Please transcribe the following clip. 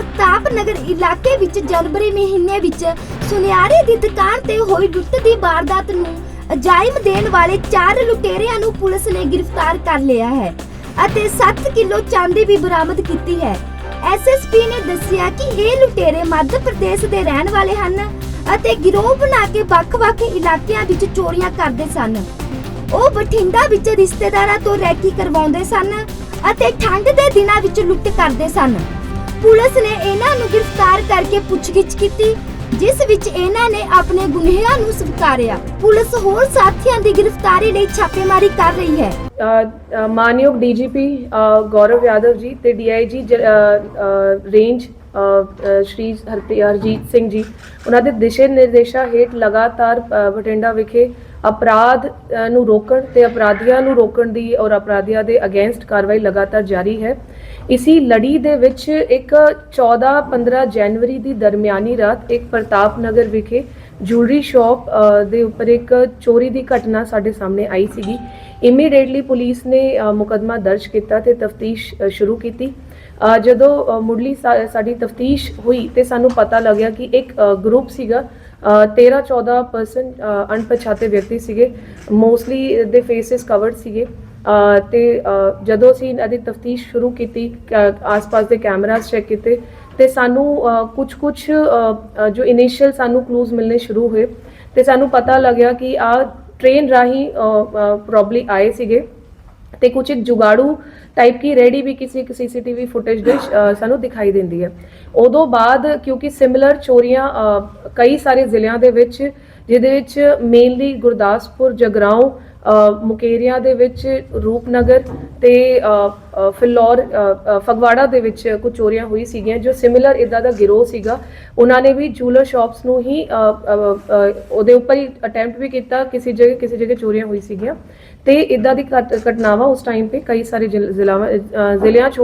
ਪ੍ਰਤਾਪ ਨਗਰ ਇਲਾਕੇ ਵਿੱਚ ਜਨਵਰੀ ਮਹੀਨੇ ਵਿੱਚ ਸੁਨਿਆਰੇ ਦੀ ਦੁਕਾਨ ਤੇ ਹੋਈ ਲੁੱਟ ਦੀ ਵਾਰਦਾਤ ਨੂੰ ਅਜਾਇਮ ਦੇਣ ਵਾਲੇ ਚਾਰ ਲੁਟੇਰਿਆਂ ਨੂੰ ਪੁਲਿਸ ਨੇ ਗ੍ਰਿਫਤਾਰ ਕਰ ਲਿਆ ਹੈ ਅਤੇ 7 ਕਿਲੋ ਚਾਂਦੀ ਵੀ ਬਰਾਮਦ ਕੀਤੀ ਹੈ। ਐਸਐਸਪੀ ਨੇ ਦੱਸਿਆ ਕਿ ਇਹ ਲੁਟੇਰੇ ਮੱਧ ਪ੍ਰਦੇਸ਼ ਦੇ ਰਹਿਣ ਵਾਲੇ ਹਨ ਅਤੇ ਗਿਰੋਹ ਬਣਾ ਕੇ ਵੱਖ-ਵੱਖ ਇਲਾਕਿਆਂ ਵਿੱਚ ਚੋਰੀਆਂ ਕਰਦੇ ਸਨ। ਉਹ ਬਠਿੰਡਾ ਵਿੱਚ ਰਿਸ਼ਤੇਦਾਰਾਂ ਤੋਂ ਰੈਕੀ ਕਰਵਾਉਂਦੇ ਸਨ ਅਤੇ ਠੰਡ ਦੇ ਦਿਨਾਂ ਵਿੱਚ ਲੁੱਟ ਕਰਦੇ ਸਨ। ਪੁਲਿਸ ਨੇ ਇਹਨਾਂ ਨੂੰ ਗ੍ਰਿਫਤਾਰ ਕਰਕੇ ਪੁੱਛਗਿੱਛ ਕੀਤੀ ਜਿਸ ਵਿੱਚ ਇਹਨਾਂ ਨੇ ਆਪਣੇ ਗੁਨਾਹਾਂ ਨੂੰ ਸਵੀਕਾਰਿਆ। ਪੁਲਿਸ ਹੋਰ ਸਾਥੀਆਂ ਦੀ ਗ੍ਰਿਫਤਾਰੀ ਲਈ ਛਾਪੇਮਾਰੀ ਕਰ ਰਹੀ ਹੈ। ਅ, ਅ, ਮਾਨਯੋਗ ਡੀਜੀਪੀ ਗੌਰਵ ਯਾਦਵ ਜੀ ਤੇ ਡੀਆਈਜੀ ਰੇਂਜ ਅ, ਅ, ਸ਼੍ਰੀ ਹਰਜੀਤ ਸਿੰਘ ਜੀ। ਉਹਨਾਂ ਦੇ ਦਿਸ਼ਾ ਨਿਰਦੇਸ਼ਾਂ ਹੇਠ ਲਗਾਤਾਰ ਅ, ਬਠਿੰਡਾ ਵਿਖੇ ਅਪਰਾਧ ਨੂੰ ਰੋਕਣ ਤੇ ਅਪਰਾਧੀਆਂ ਨੂੰ ਰੋਕਣ ਦੀ ਔਰ ਅਪਰਾਧੀਆਂ ਦੇ ਅਗੇਂਸਟ ਕਾਰਵਾਈ ਲਗਾਤਾਰ ਜਾਰੀ ਹੈ। ਇਸੀ ਲੜੀ ਦੇ ਵਿੱਚ ਇੱਕ 14-15 ਜਨਵਰੀ ਦੀ ਦਰਮਿਆਨੀ ਰਾਤ ਇੱਕ ਪ੍ਰਤਾਪ ਨਗਰ ਵਿਖੇ ਜੁਐਲਰੀ ਸ਼ਾਪ ਦੇ ਉੱਪਰ ਇੱਕ ਚੋਰੀ ਦੀ ਘਟਨਾ ਸਾਡੇ ਸਾਹਮਣੇ ਆਈ ਸੀਗੀ। ਇਮੀਡੀਏਟਲੀ ਪੁਲਿਸ ਨੇ ਅ, ਮੁਕੱਦਮਾ ਦਰਜ ਕੀਤਾ ਤੇ ਤਫਤੀਸ਼ ਸ਼ੁਰੂ ਕੀਤੀ। ਜਦੋਂ ਮੁੱਢਲੀ ਸਾ- ਸਾਡੀ ਤਫਤੀਸ਼ ਹੋਈ ਤੇ ਸਾਨੂੰ ਪਤਾ ਲੱਗਿਆ ਕਿ ਇੱਕ ਗਰੁੱਪ ਸੀਗਾ 13-14 ਪਰਸਨ ਅਣਪਛਾਤੇ ਵਿਅਕਤੀ ਸੀਗੇ। ਮੋਸਟਲੀ ਦੇ ਫੇਸਿਸ ਕਵਰਡ ਸੀਗੇ। ਅ, ਤੇ ਜਦੋਂ ਅਸੀਂ ਇਹਨਾਂ ਦੀ ਤਫਤੀਸ਼ ਸ਼ੁਰੂ ਕੀਤੀ ਕ- ਆਸ-ਪਾਸ ਦੇ ਕੈਮਰਾਸ ਚੈੱਕ ਕੀਤੇ ਤੇ ਸਾਨੂੰ ਕੁਝ ਕੁਝ ਜੋ ਇਨੀਸ਼ੀਅਲ ਸਾਨੂੰ ਕਲੂਜ਼ ਮਿਲਨੇ ਸ਼ੁਰੂ ਹੋਏ। ਤੇ ਸਾਨੂੰ ਪਤਾ ਲੱਗਿਆ ਕਿ ਆ ਟ੍ਰੇਨ ਰਾਹੀਂ ਪ੍ਰੋਬਬਲੀ ਆਏ ਸੀਗੇ। ਤੇ ਕੁਝ ਇੱਕ ਜੁਗਾੜੂ ਟਾਈਪ ਕੀ ਰੈਡੀ ਵੀ ਕਿਸੇ ਇੱਕ ਸੀਸੀਟੀਵੀ ਫੁਟੇਜ ਦੇ ਸਾਨੂੰ ਦਿਖਾਈ ਦਿੰਦੀ ਹੈ। ਉਦੋਂ ਬਾਅਦ ਕਿਉਂਕਿ ਸਿਮਿਲਰ ਚੋਰੀਆਂ ਕਈ ਸਾਰੇ ਜ਼ਿਲ੍ਹਿਆਂ ਦੇ ਵਿੱਚ ਜਿਹਦੇ ਵਿੱਚ ਮੇਨਲੀ ਗੁਰਦਾਸਪੁਰ ਜਗਰਾਉਂ ਅ, ਮੁਕੇਰੀਆਂ ਦੇ ਵਿੱਚ ਰੂਪਨਗਰ ਤੇ ਫਿਲੌਰ ਫਗਵਾੜਾ ਦੇ ਵਿੱਚ ਕੁਝ ਚੋਰੀਆਂ ਹੋਈ ਸੀਗੀਆਂ ਜੋ ਸਿਮਿਲਰ ਇਦਾਂ ਦਾ ਗਿਰੋਹ ਸੀਗਾ। ਉਹਨਾਂ ਨੇ ਵੀ ਜੂਲਰ ਸ਼ਾਪਸ ਨੂੰ ਹੀ ਉਹਦੇ ਉੱਪਰ ਹੀ ਅਟੈਂਪਟ ਵੀ ਕੀਤਾ ਕਿਸੇ ਜਗ੍ਹਾ ਕਿਸੇ ਜਗ੍ਹਾ ਚੋਰੀਆਂ ਹੋਈ ਸੀਗੀਆਂ। ਤੇ ਇਦਾਂ ਦੀ ਘਟ- ਘਟਨਾਵਾਂ ਉਸ ਟਾਈਮ ਤੇ ਕਈ ਸਾਰੇ ਜ਼ਿਲ- ਜ਼ਿਲ੍ਹਾਵਾਂ ਜ਼ਿਲ੍ਹਿਆਂ 'ਚ